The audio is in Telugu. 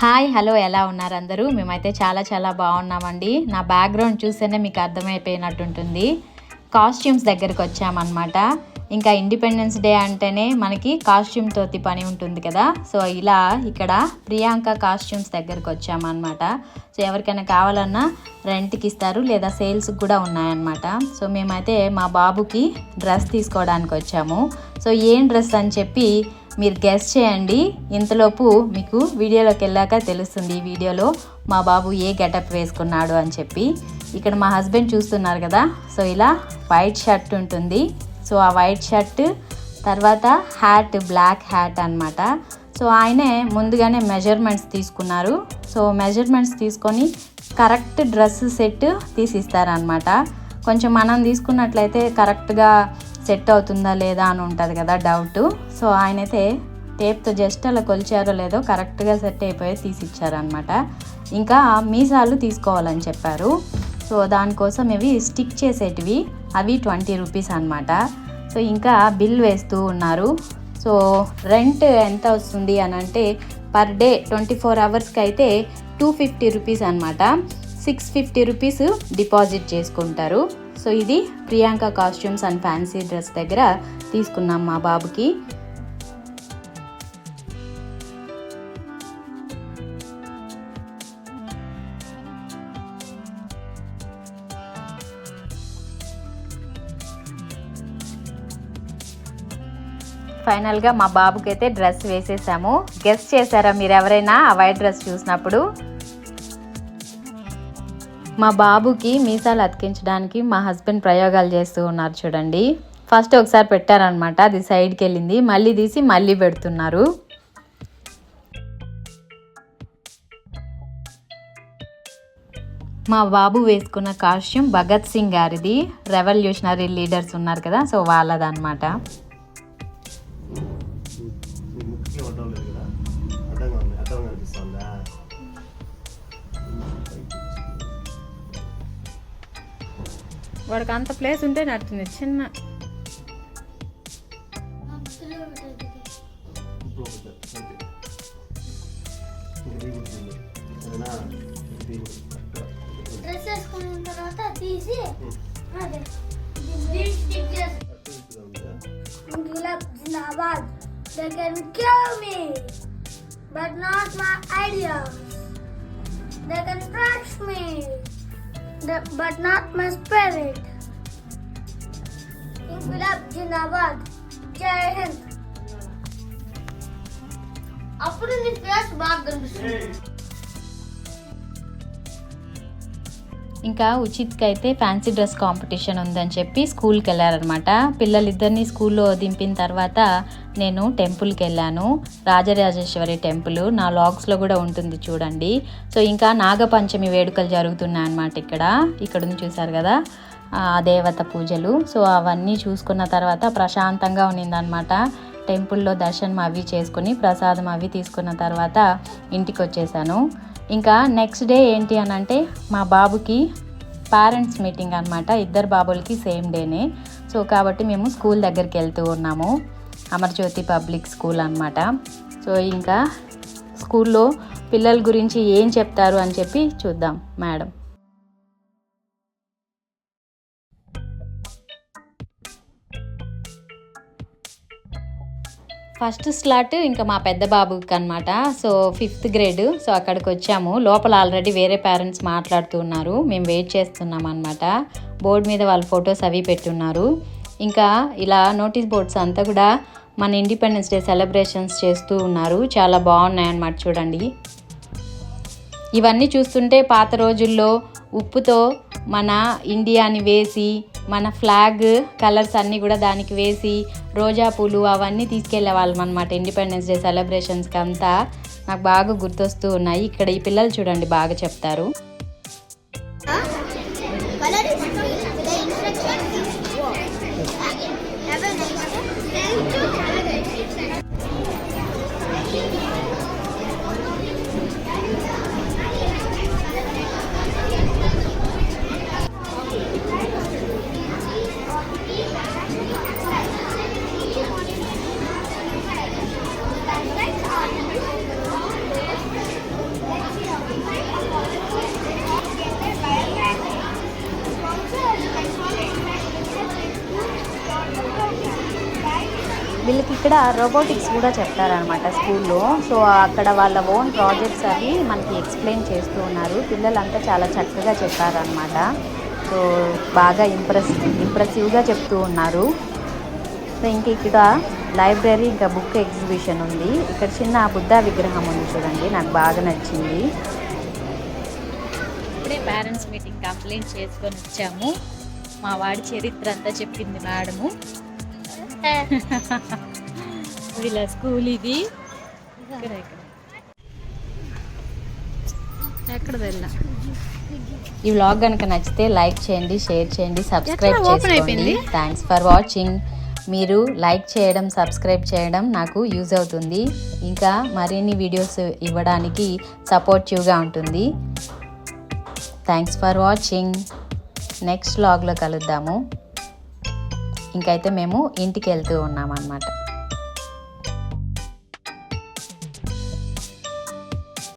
హాయ్ హలో ఎలా ఉన్నారు అందరూ? మేమైతే చాలా చాలా బాగున్నామండి. నా బ్యాక్గ్రౌండ్ చూస్తేనే మీకు అర్థమైపోయినట్టుంటుంది. కాస్ట్యూమ్స్ దగ్గరికి వచ్చామన్నమాట. ఇంకా ఇండిపెండెన్స్ డే అంటేనే మనకి కాస్ట్యూమ్ తోటి పని ఉంటుంది కదా. సో ఇలా ఇక్కడ ప్రియాంక కాస్ట్యూమ్స్ దగ్గరికి వచ్చామన్నమాట. సో ఎవరికైనా కావాలన్నా రెంట్కి ఇస్తారు లేదా సేల్స్కి కూడా ఉన్నాయన్నమాట. సో మేమైతే మా బాబుకి డ్రెస్ తీసుకోవడానికి వచ్చాము. సో ఏం డ్రెస్ అని చెప్పి మీరు గెస్ట్ చేయండి. ఇంతలోపు మీకు వీడియోలోకి వెళ్ళాక తెలుస్తుంది ఈ వీడియోలో మా బాబు ఏ గెటప్ వేసుకున్నాడు అని చెప్పి. ఇక్కడ మా హస్బెండ్ చూస్తున్నారు కదా. సో ఇలా వైట్ షర్ట్ ఉంటుంది. సో ఆ వైట్ షర్ట్ తర్వాత హ్యాట్ బ్లాక్ హ్యాట్ అన్నమాట. సో ఆయనే ముందుగానే మెజర్మెంట్స్ తీసుకున్నారు. సో మెజర్మెంట్స్ తీసుకొని కరెక్ట్ డ్రెస్ సెట్ తీసిస్తారనమాట కొంచెం మనం తీసుకున్నట్లయితే కరెక్ట్గా సెట్ అవుతుందా లేదా అని ఉంటుంది కదా డౌట్ సో ఆయనైతే టేప్తో జస్ట్ అలా కొలిచారో లేదో కరెక్ట్గా సెట్ అయిపోయి తీసిచ్చారనమాట ఇంకా మీసాలు తీసుకోవాలని చెప్పారు. సో దానికోసం ఇవి స్టిక్ చేసేటివి. అవి ట్వంటీ రూపీస్ అనమాట సో ఇంకా బిల్ వేస్తూ ఉన్నారు. సో రెంట్ ఎంత వస్తుంది అని అంటే పర్ డే ట్వంటీ ఫోర్ అవర్స్కి అయితే టూ ఫిఫ్టీ రూపీస్ అనమాట సిక్స్ ఫిఫ్టీ రూపీస్ డిపాజిట్ చేసుకుంటారు. సో ఇది Priyanka costumes and fancy dress దగ్గర తీసుకున్నాం మా బాబుకి. ఫైనల్గా మా బాబుకైతే డ్రెస్ వేసేసాము. గెస్ట్ చేశారా మీరు ఎవరైనా ఆ వైట్ డ్రెస్ చూసినప్పుడు? మా బాబుకి మీసాలు అతికించడానికి మా హస్బెండ్ ప్రయోగాలు చేస్తూ ఉన్నారు చూడండి. ఫస్ట్ ఒకసారి పెట్టారనమాట అది సైడ్కి వెళ్ళింది. మళ్ళీ తీసి మళ్ళీ పెడుతున్నారు. మా బాబు వేసుకున్న కాస్ట్యూమ్ భగత్ సింగ్ గారిది. రెవల్యూషనరీ లీడర్స్ ఉన్నారు కదా సో వాళ్ళదన్నమాట. వాడికి అంత ప్లేస్ ఉంటే నడుతుంది చిన్న తర్వాత they can kill me but not my ideas they can crush me the- but not my spirit ఇంక్విలాబ్ జిందాబాద్ జై హింద్ అప్పుడు నీ ఫేస్ బాగా కనిపిస్తుంది ఇంకా ఉచిత్కి అయితే ఫ్యాన్సీ డ్రెస్ కాంపిటీషన్ ఉందని చెప్పి స్కూల్కి వెళ్ళారనమాట పిల్లలిద్దరిని స్కూల్లో దింపిన తర్వాత నేను టెంపుల్కి వెళ్ళాను రాజరాజేశ్వరి టెంపుల్ నా లాగ్స్లో కూడా ఉంటుంది చూడండి. సో ఇంకా నాగపంచమి వేడుకలు జరుగుతున్నాయి అన్నమాట ఇక్కడ. ఇక్కడ ఉంది చూసారు కదా ఆ దేవత పూజలు. సో అవన్నీ చూసుకున్న తర్వాత ప్రశాంతంగా ఉన్నిందనమాట టెంపుల్లో దర్శనం అవి చేసుకుని ప్రసాదం అవి తీసుకున్న తర్వాత ఇంటికి వచ్చేసాను ఇంకా నెక్స్ట్ డే ఏంటి అని అంటే మా బాబుకి పేరెంట్స్ మీటింగ్ అనమాట ఇద్దరు బాబులకి సేమ్ డేనే సో కాబట్టి మేము స్కూల్ దగ్గరికి వెళ్తూ ఉన్నాము. అమర్జ్యోతి పబ్లిక్ స్కూల్ అనమాట సో ఇంకా స్కూల్లో పిల్లల గురించి ఏం చెప్తారు అని చెప్పి చూద్దాం మేడం. ఫస్ట్ స్లాట్ ఇంకా మా పెద్ద బాబుకి అనమాట సో ఫిఫ్త్ గ్రేడ్. సో అక్కడికి వచ్చాము. లోపల ఆల్రెడీ వేరే పేరెంట్స్ మాట్లాడుతూ ఉన్నారు. మేము వెయిట్ చేస్తున్నాం అనమాట బోర్డు మీద వాళ్ళ ఫొటోస్ అవి పెట్టున్నారు. ఇంకా ఇలా నోటీస్ బోర్డ్స్ అంతా కూడా మన ఇండిపెండెన్స్ డే సెలబ్రేషన్స్ చేస్తూ ఉన్నారు. చాలా బాగున్నాయి అన్నమాట చూడండి. ఇవన్నీ చూస్తుంటే పాత రోజుల్లో ఉప్పుతో మన ఇండియాని వేసి మన ఫ్లాగ్ కలర్స్ అన్నీ కూడా దానికి వేసి రోజా పూలు అవన్నీ తీసుకెళ్ళే వాళ్ళం అనమాట ఇండిపెండెన్స్ డే సెలబ్రేషన్స్కి అంతా నాకు బాగా గుర్తొస్తూ ఉన్నాయి. ఇక్కడ ఈ పిల్లలు చూడండి బాగా చెప్తారు. వీళ్ళకి ఇక్కడ రోబోటిక్స్ కూడా చెప్తారనమాట స్కూల్లో. సో అక్కడ వాళ్ళ ఓన్ ప్రాజెక్ట్స్ అవి మనకి ఎక్స్ప్లెయిన్ చేస్తూ ఉన్నారు. పిల్లలంతా చాలా చక్కగా చెప్పారనమాట సో బాగా ఇంప్రెస్ ఇంప్రెసివ్గా చెప్తూ ఉన్నారు. సో ఇంక ఇక్కడ లైబ్రరీ ఇంకా బుక్ ఎగ్జిబిషన్ ఉంది. ఇక్కడ చిన్న బుద్ధ విగ్రహం ఉంది చూడండి నాకు బాగా నచ్చింది. ఇప్పుడే పేరెంట్స్ మీటింగ్ కంప్లైంట్ చేసుకొని వచ్చాము. మా వాడి చరిత్ర అంతా చెప్పింది మేడము వీళ్ళ స్కూల్ ఇది ఇక్కడ. ఎక్కడ వెళ్ళా? ఈ వ్లాగ్ కనుక నచ్చితే లైక్ చేయండి షేర్ చేయండి సబ్స్క్రైబ్ చేసుకోండి? థ్యాంక్స్ ఫర్ వాచింగ్ మీరు లైక్ చేయడం సబ్స్క్రైబ్ చేయడం నాకు యూజ్ అవుతుంది. ఇంకా మరిన్ని వీడియోస్ ఇవ్వడానికి సపోర్టివ్గా ఉంటుంది. థ్యాంక్స్ ఫర్ వాచింగ్ నెక్స్ట్ వ్లాగ్లో కలుద్దాము. ఇంకైతే మేము ఇంటికి వెళ్తూ ఉన్నామన్నమాట.